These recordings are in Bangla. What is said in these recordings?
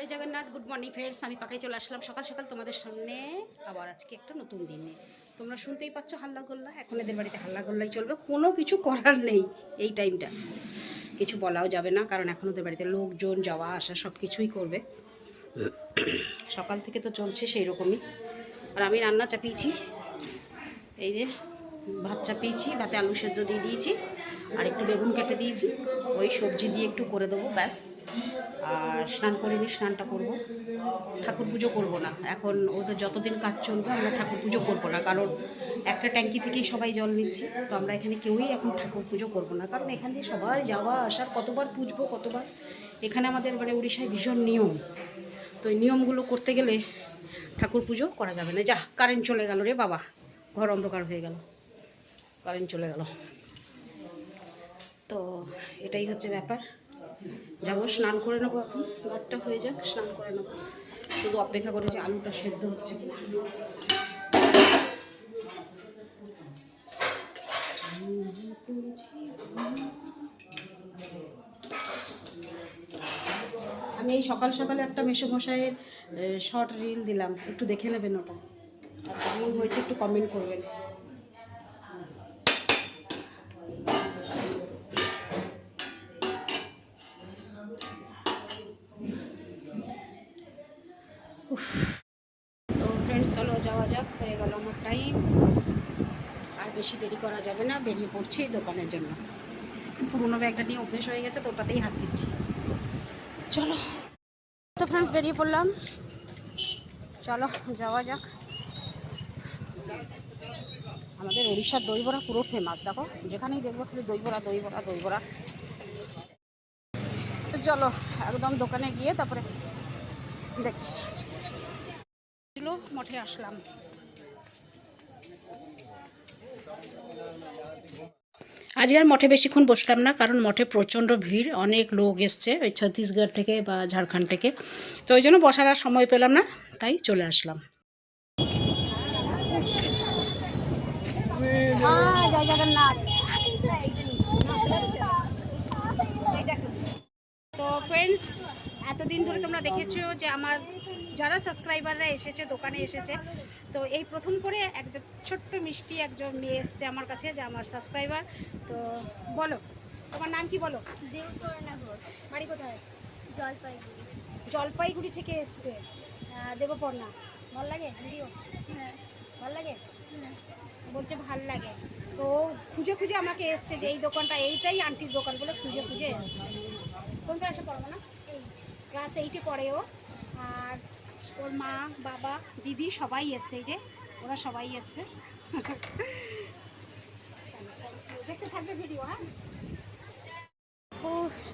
Jai Jagannath good morning friends আমি পাকাই চলে আসলাম। সকাল সকাল তোমাদের সামনে আবার আজকে একটা নতুন দিনে। তোমরা শুনতেই পাচ্ছ হাল্লা গোল্লা এখন এদের বাড়িতে হাল্লা গোল্লাই চলবে। কোনো কিছু করার নেই এই টাইমটা কিছু বলাও যাবে না, কারণ এখন ওদের বাড়িতে লোকজন, যাওয়া, আসা সব কিছুই করবে। সকাল থেকে তো চলছে সেই রকমই। আর আমি রান্না চাপিয়েছি। এই যে ভাত চাপিয়েছি, ভাতে আলু সেদ্ধ দিয়ে দিয়েছি, আর একটু বেগুন কেটে দিয়েছি। ওই সবজি দিয়ে একটু করে দেবো, ব্যাস। আর স্নান করিনি, স্নানটা করব। ঠাকুর পুজো করব না। এখন ওদের যতদিন কাজ চলবে, আমরা ঠাকুর পুজো করব না। কারণ একটা ট্যাঙ্কি থেকেই সবাই জল নিচ্ছি। তো আমরা এখানে কেউই এখন ঠাকুর পুজো করব না। কারণ এখান দিয়ে সবাই যাওয়া, আসার, কতবার পুজবো, কতবার? এখানে আমাদের মানে উড়িষ্যায় ভীষণ নিয়ম। তো এই নিয়মগুলো করতে গেলে ঠাকুর পুজো করা যাবে না। যা কারেন্ট চলে গেল রে বাবা। ঘর অন্ধকার হয়ে গেল। কারেন্ট চলে গেল। তো এটাই হচ্ছে ব্যাপার। যাব, স্নান করে নেব এখন। ভাতটা হয়ে যাক, স্নান করে নেব। শুধু অপেক্ষা করে যে আলুটা সেদ্ধ হচ্ছে কিনা। আমি এই সকাল সকালে একটা মেসোমশাইয়ের শর্ট রিল দিলাম। একটু দেখে নেবেন ওটা। আর হয়েছে একটু কমেন্ট করবেন। তো ফ্রেন্ডস চলো যাওয়া যাক, হয়ে গেল আমার টাইম আর বেশি দেরি করা যাবে না, বেরিয়ে পড়ছি দোকানের জন্য। পুরোনো ব্যাগটা নিয়ে অভ্যেস হয়ে গেছে, তো ওটাতেই হাত দিচ্ছি। চলো। তো ফ্রেন্ডস বেরিয়ে পড়লাম। চলো, যাওয়া যাক। আমাদের উড়িষ্যার দই বড়া পুরো ফেমাস দেখো। যেখানেই দেখব খালি দই বড়া দই বড়া দই বড়া তো চলো, একদম দোকানে গিয়ে তারপরে দেখছি। ছিল মঠে আসলাম। আজকে আর মঠে বেশিক্ষণ বসলাম না কারণ মঠে প্রচণ্ড ভিড় অনেক লোক এসছে ওই ছত্তিশগড় থেকে বা ঝাড়খণ্ড থেকে। তো ওই জন্য বসার আর সময় পেলাম না তাই চলে আসলাম। তো ফ্রেন্ডস এতদিন ধরে তোমরা দেখেছ যে আমার যারা সাবস্ক্রাইবাররা এসেছে দোকানে এসেছে তো এই প্রথম করে একজন ছোট্ট মিষ্টি একজন মেয়ে এসছে আমার কাছে যে আমার সাবস্ক্রাইবার। তো বলো তোমার নাম কি বলো? বাড়ি কোথায়? জলপাইগুড়ি। জলপাইগুড়ি থেকে এসছে। দেবপর্ণা ভালো লাগে ভিডিও? হ্যাঁ। ভালো লাগে? হ্যাঁ। বলছে ভালো লাগে। তো খুঁজে খুঁজে আমাকে এসছে যে এই দোকানটা এইটাই আন্টির দোকান বলে খুঁজে খুঁজে এসছে। কোন ক্লাসে পড়ব না? ক্লাস এইটে পড়ে ও আর ওর মা, বাবা, দিদি সবাই এসছে যে ওরা সবাই এসছে। হ্যাঁ?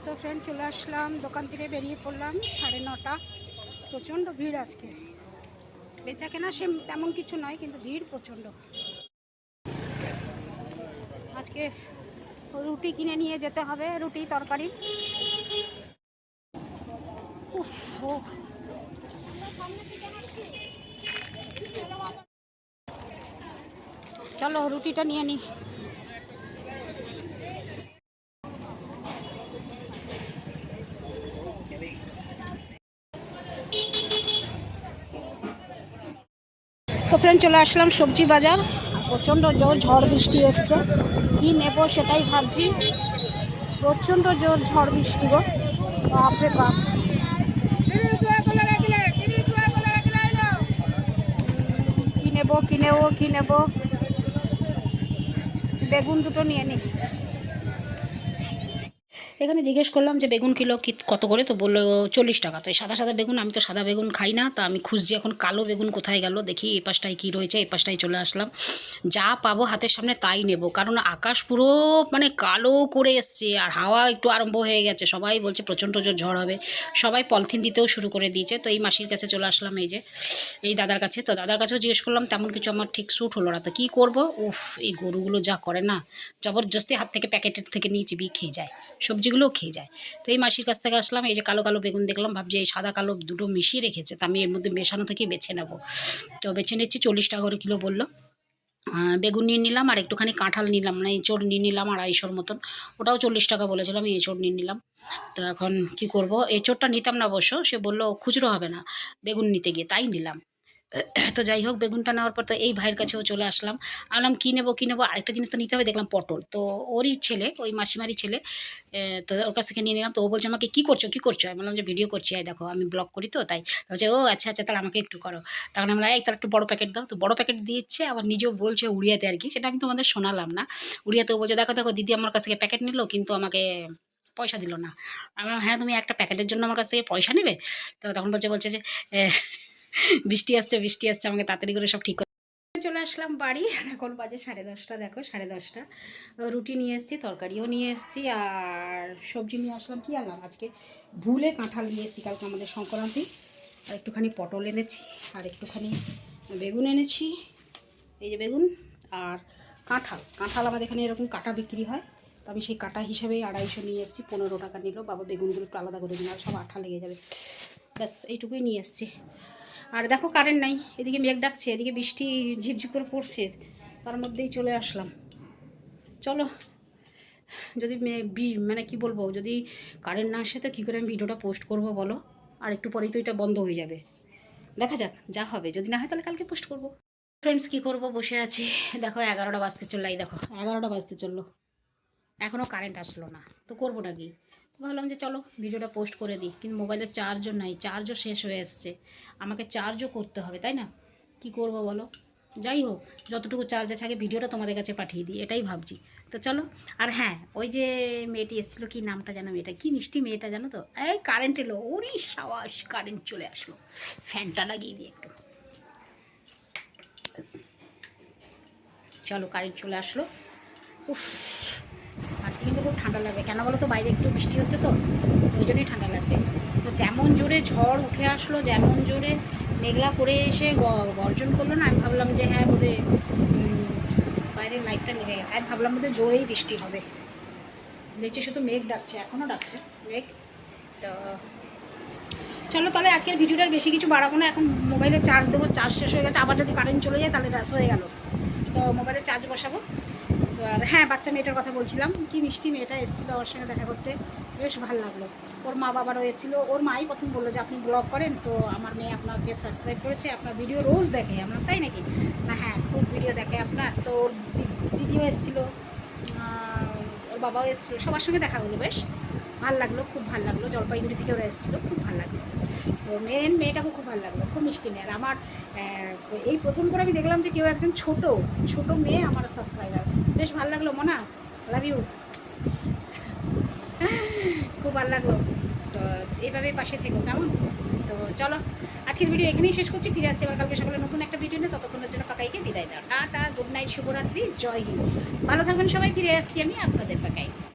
তো ফ্রেন্ড চলে আসলাম, দোকান থেকে বেরিয়ে পড়লাম, সাড়ে নটা। প্রচণ্ড ভিড় আজকে। বেচা কেনা সে তেমন কিছু নয়, কিন্তু ভিড় প্রচণ্ড। আজকে রুটি কিনে নিয়ে যেতে হবে, রুটি, তরকারি। চলো, রুটিটা নিয়ে নি। তো ফ্রেন্ড চলে আসলাম সবজি বাজার। প্রচণ্ড জোর ঝড় বৃষ্টি এসছে। কি নেব সেটাই ভাবছি। প্রচণ্ড জোর ঝড় বৃষ্টি গো। বাপরে বাপ। কি নেব কি নেব বেগুন দুটো নিয়ে নি। এখানে জিজ্ঞেস করলাম যে, বেগুন কিলো কি, কত করে? তো বলল, চল্লিশ টাকা। তো এই সাদা সাদা বেগুন, আমি তো সাদা বেগুন খাই না, তা আমি খুঁজছি এখন কালো বেগুন কোথায় গেল, দেখি এই পাশটায় কী রয়েছে এই পাশটায় চলে আসলাম। যা পাবো হাতের সামনে তাই নেব, কারণ আকাশ পুরো মানে কালো করে এসছে, আর হাওয়া একটু আরম্ভ হয়ে গেছে, সবাই বলছে প্রচণ্ড জোর ঝড় হবে। সবাই পলিথিন দিতেও শুরু করে দিয়েছে, তো এই মাসির কাছে চলে আসলাম এই যে, এই দাদার কাছে। তো দাদার কাছেও জিজ্ঞেস করলাম, তেমন কিছু আমার ঠিক স্যুট হলো না, তো কী করব? উফ, এই গরুগুলো যা করে না, জবরদস্তি হাত থেকে প্যাকেটের থেকে নিয়ে চিবিয়ে খেয়ে যায়। সবজিগুলোও খেয়ে যায়। তো এই মাসির কাছ থেকে আসলাম, এই যে কালো কালো বেগুন দেখলাম, ভাবছি এই সাদা কালো দুটো মিশিয়ে রেখেছে, তা আমি এর মধ্যে মেশানো থেকে বেছে নেব। তো বেছে নিচ্ছি চল্লিশ টাকা করে কিলো বলল। বেগুন নিয়ে নিলাম, আর একটুখানি কাঁঠাল নিলাম মানে এঁচড় নিয়ে নিলাম আড়াইশোর মতন। ওটাও চল্লিশ টাকা বলেছিলাম এঁচড় নিয়ে নিলাম। তো এখন কি করব? এঁচড়টা নিতাম না অবশ্য, সে বলল, খুচরো হবে না, বেগুন নিতে গিয়ে, তাই নিলাম। তো যাই হোক, বেগুনটা নেওয়ার পর তো এই ভাইয়ের কাছেও চলে আসলাম। আনলাম, কী নেব কী নেব? আরেকটা জিনিস তো নিতে হবে, দেখলাম পটল। তো ওরই ছেলে, ওই মাসিমারি ছেলে তো ওর কাছ থেকে নিয়ে নিলাম। তো ও বলছে, আমাকে কী করছ কী করছ? আমি বললাম যে, ভিডিও করছি, এই দেখো, আমি ব্লগ করি তো, তাই। বলছে, ও আচ্ছা আচ্ছা তাহলে আমাকে একটু করো। তখন আমরা এই তার একটু বড় প্যাকেট দাও। তো বড় প্যাকেট দিচ্ছে আবার নিজেও বলছে উড়িয়াতে আর কি, সেটা আমি তোমাদের শোনালাম না। উড়িয়াতেও বলছে, দেখো দেখো, দিদি আমার কাছ থেকে প্যাকেট নিল, কিন্তু আমাকে পয়সা দিল না। আমি হ্যাঁ তুমি একটা প্যাকেটের জন্য আমার কাছ থেকে পয়সা নেবে? তো তখন বলছে বলছে যে বৃষ্টি আসছে বৃষ্টি আসছে, আমাকে তাড়াতাড়ি করে সব ঠিক চলে আসলাম বাড়ি। আর এখন বাজে সাড়ে দশটা, দেখো সাড়ে দশটা। রুটি নিয়ে এসেছি, তরকারিও নিয়ে এসেছি, আর সবজি নিয়ে আসলাম কি আনলাম আজকে? ভুলে কাঁঠাল নিয়ে এসেছি, কালকে আমাদের সংক্রান্তি। আর একটুখানি পটল এনেছি, আর একটুখানি বেগুন এনেছি, এই যে বেগুন আর কাঁঠাল। কাঁঠাল আমাদের এখানে এরকম কাটা বিক্রি হয়, তো আমি সেই কাটা হিসেবেই আড়াইশো নিয়ে এসেছি, পনেরো টাকা নিল। বাবা, বেগুনগুলো একটু আলাদা করে দিন, আর সব আঠা লেগে যাবে। ব্যাস, এইটুকুই নিয়ে এসেছি। আর দেখো কারেন্ট নাই, এদিকে মেঘ ডাকছে, এদিকে বৃষ্টি ঝিপঝিপ করে পড়ছে, তার মধ্যেই চলে আসলাম। চলো, যদি মানে কি বলব, যদি কারেন্ট না আসে তো কী করে আমি ভিডিওটা পোস্ট করব বলো? আর একটু পরেই তো এটা বন্ধ হয়ে যাবে। দেখা যাক, যা হবে। যদি না হয় তাহলে কালকে পোস্ট করব। ফ্রেন্ডস কি করব? বসে আছি। দেখো, এগারোটা বাজতে চলল, এই দেখো, এগারোটা বাজতে চলল। এখনও কারেন্ট আসলো না। তো করব নাকি ভাবলাম যে চলো ভিডিওটা পোস্ট করে দিই, কিন্তু মোবাইলের চার্জও নাই চার্জও শেষ হয়ে এসছে। আমাকে চার্জও করতে হবে, তাই না? কি করব বলো? যাই হোক, যতটুকু চার্জ আছে, আগে ভিডিওটা তোমাদের কাছে পাঠিয়ে দিই, এটাই ভাবছি। তো চলো, আর হ্যাঁ ওই যে মেয়েটি এসেছিল, কি নামটা জানো মেয়েটা? কি মিষ্টি মেয়েটা জানো তো? এই কারেন্ট এলো ওরই সাবাস কারেন্ট চলে আসলো। ফ্যানটা লাগিয়ে দিই একটু। চলো কারেন্ট চলে আসলো। উফ আজকে কিন্তু খুব ঠান্ডা লাগবে। কেন বলো তো বাইরে একটু বৃষ্টি হচ্ছে তো ওই জন্যই ঠান্ডা লাগবে। তো যেমন জোরে ঝড় উঠে আসলো যেমন জোরে মেঘলা করে এসে গর্জন করল না আমি ভাবলাম যে হ্যাঁ উম, বাইরের লাইটটা নেমে গেছে। আমি ভাবলাম বোধহয় জোরেই বৃষ্টি হবে। দেখছি শুধু মেঘ ডাকছে এখনও ডাকছে মেঘ। তো চলো তাহলে আজকের ভিডিওটার বেশি কিছু বাড়াবো না এখন মোবাইলে চার্জ দেবো চার্জ শেষ হয়ে গেছে আবার যদি কারেন্ট চলে যায় তাহলে ব্যাস হয়ে গেল। তো মোবাইলে চার্জ বসাবো। আর হ্যাঁ বাচ্চা মেয়েটার কথা বলছিলাম। কি মিষ্টি মেয়েটা এসেছিল আমার সঙ্গে দেখা করতে। বেশ ভালো লাগল। ওর মা বাবারও এসেছিল। ওর মাই প্রথম বলল যে, আপনি ব্লগ করেন। তো আমার মেয়ে আপনাকে সাবস্ক্রাইব করেছে। আপনার ভিডিও রোজ দেখে। আমরা তাই নাকি? না হ্যাঁ খুব ভিডিও দেখে আপনার। তো ওর দিদিও এসেছিল। ওর বাবাও এসেছিল। সবার সঙ্গে দেখা হলো বেশ। ভালো লাগল, খুব ভালো লাগল। জলপাইগুড়ি থেকে ওরা এসেছিল। খুব ভালো লাগল। তো মেন মেয়েটাকে খুব ভালো লাগল। খুব মিষ্টি মেয়ে। আর আমার এই প্রথম করে আমি দেখলাম যে কেউ একজন ছোট ছোট মেয়ে আমার সাবস্ক্রাইবার বেশ ভালো লাগল, মোনা। লাভ ইউ খুব ভালো লাগল। তো এইভাবে পাশে থেকো, কেমন? তো চলো, আজকের ভিডিও এখানেই শেষ করছি। ফিরে আসছি আবার কালকে সকালে নতুন একটা ভিডিও নিয়ে। ততক্ষণের জন্য পাকাইকে বিদায় দাও। টাটা গুড নাইট শুভরাত্রি, জয় হিন্দ। ভালো থাকবেন সবাই, ফিরে আসছি আমি আপনাদের পাকাই